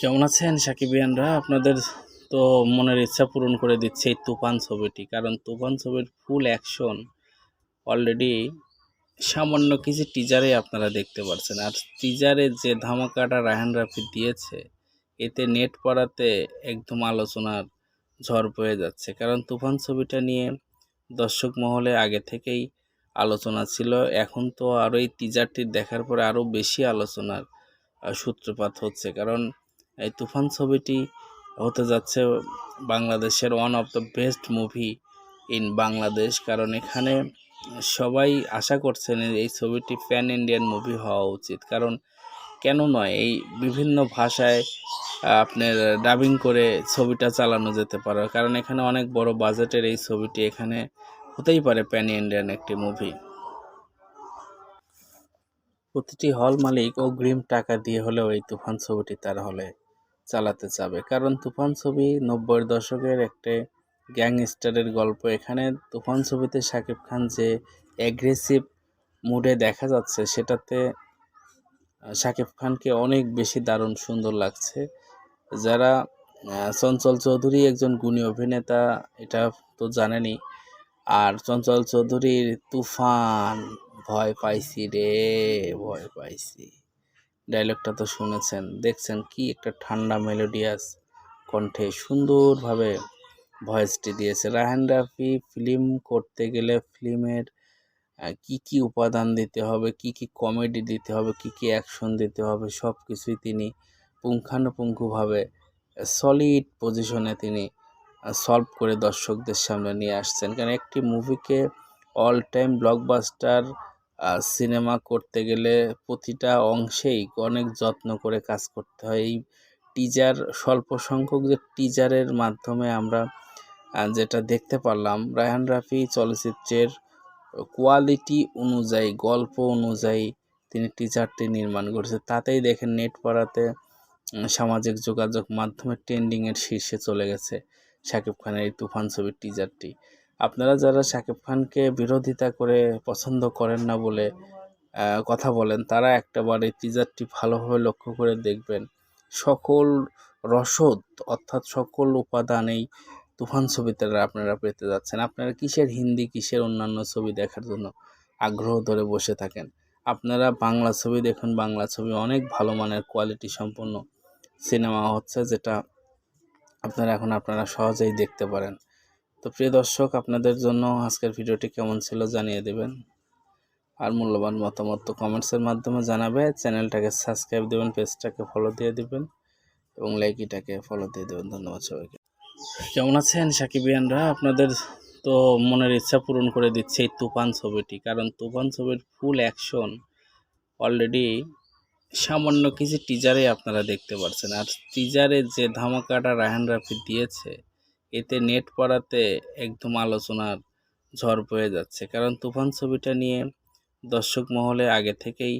কেমন আছেন সাকিবিয়ানরা? আপনাদের তো মনের ইচ্ছা পূরণ করে দিচ্ছে এই তুফান ছবিটি, কারণ তুফান ছবির ফুল অ্যাকশন অলরেডি সামান্য কিছু টিজারে আপনারা দেখতে পারছেন। আর টিজারে যে ধামাকাটা রায়হান রাফি দিয়েছে, এতে নেট পড়াতে একদম আলোচনার ঝড় বয়ে যাচ্ছে। কারণ তুফান ছবিটা নিয়ে দর্শক মহলে আগে থেকেই আলোচনা ছিল, এখন তো আরও এই টিজারটি দেখার পরে আরও বেশি আলোচনার সূত্রপাত হচ্ছে। কারণ এই তুফান ছবিটি হতে যাচ্ছে বাংলাদেশের one of the best movie in Bangladesh. কারণ এখানে সবাই আশা করছেন এই ছবিটি প্যান ইন্ডিয়ান মুভি হওয়া উচিত। কারণ কেন নয়, এই বিভিন্ন ভাষায় আপনার ডাবিং করে ছবিটা চালানো যেতে পারে। কারণ এখানে অনেক বড় বাজেটের এই ছবিটি এখানে হতেই পারে প্যান ইন্ডিয়ান একটি মুভি প্রতিটি হল মালিক অগ্রিম টাকা দিয়ে হলেও এই তুফান ছবিটি তার হলে চালাতে চাবে। কারণ তুফান ছবি নব্বইয়ের দশকের একটা গ্যাংস্টারের গল্প। এখানে তুফান ছবিতে শাকিব খান যে অ্যাগ্রেসিভ মুডে দেখা যাচ্ছে, সেটাতে শাকিব খানকে অনেক বেশি দারুণ সুন্দর লাগছে। যারা চঞ্চল চৌধুরী একজন গুণী অভিনেতা, এটা তো জানেনই আর চঞ্চল চৌধুরীর তুফান, ভয় পাইছি রে, ভয় পাইছি। ডায়লগটা তো শুনেছেন। দেখছেন কি একটা ঠান্ডা মেলোডিয়াস কণ্ঠে সুন্দরভাবে ভয়েসটি দিয়েছে। রাহান রাফি, ফিল্ম করতে গেলে ফিল্মের কি কি উপাদান দিতে হবে, কি কি কমেডি দিতে হবে, কি কি অ্যাকশন দিতে হবে সব কিছুই তিনি পুঙ্খানুপুঙ্খভাবে সলিড পজিশনে তিনি সলভ করে দর্শকদের সামনে নিয়ে আসছেন। কারণ একটি মুভিকে অল টাইম ব্লকবাস্টার সিনেমা করতে গেলে প্রতিটা অংশেই অনেক যত্ন করে কাজ করতে হয়। এই টিজার স্বল্প সংখ্যক যে টিজারের মাধ্যমে আমরা যেটা দেখতে পারলাম, রায়হান রাফি চলচ্চিত্রের কোয়ালিটি অনুযায়ী, গল্প অনুযায়ী তিনি টিজারটি নির্মাণ করেছে। তাতেই দেখেন নেট পাড়াতে সামাজিক যোগাযোগ মাধ্যমে ট্রেন্ডিংয়ের শীর্ষে চলে গেছে শাকিব খানের এই তুফান ছবির টিজারটি আপনারা যারা শাকিব খানকে বিরোধিতা করে পছন্দ করেন না বলে কথা বলেন, তারা একটাবার এই টিজারটি ভালোভাবে লক্ষ্য করে দেখবেন। সকল রসদ অর্থাৎ সকল উপাদান এই তুফান ছবিতে আপনারা পেতে যাচ্ছেন। আপনারা কিসের হিন্দি, কিসের অন্যান্য ছবি দেখার জন্য আগ্রহ ধরে বসে থাকেন? আপনারা বাংলা ছবি দেখুন, বাংলা ছবি অনেক ভালো মানের কোয়ালিটি সম্পন্ন সিনেমা হচ্ছে যেটা আপনারা এখন আপনারা সহজেই দেখতে পারেন। তো প্রিয় দর্শক, আপনাদের জন্য আজকের ভিডিওটি কেমন ছিল জানিয়ে দেবেন। আর মূল্যবান মতামত তো কমেন্টসের মাধ্যমে জানাবে। চ্যানেলটাকে সাবস্ক্রাইব দেবেন পেজটাকে ফলো দিয়ে দিবেন এবং লাইকিটাকে ফলো দিয়ে দেবেন। ধন্যবাদ সবাইকে। কেমন আছেন সাকিবিয়ানরা আপনাদের তো মনের ইচ্ছা পূরণ করে দিচ্ছে এই তুফান ছবিটি, কারণ তুফান ছবির ফুল অ্যাকশন অলরেডি সামান্য কিছু টিজারে আপনারা দেখতে পারছেন। আর টিজারে যে ধামাকাটা রায়হান রাফি দিয়েছে এতে নেট পড়াতে একদম আলোচনার ঝড় বয়ে যাচ্ছে। কারণ তুফান ছবিটা নিয়ে দর্শক মহলে আগে থেকেই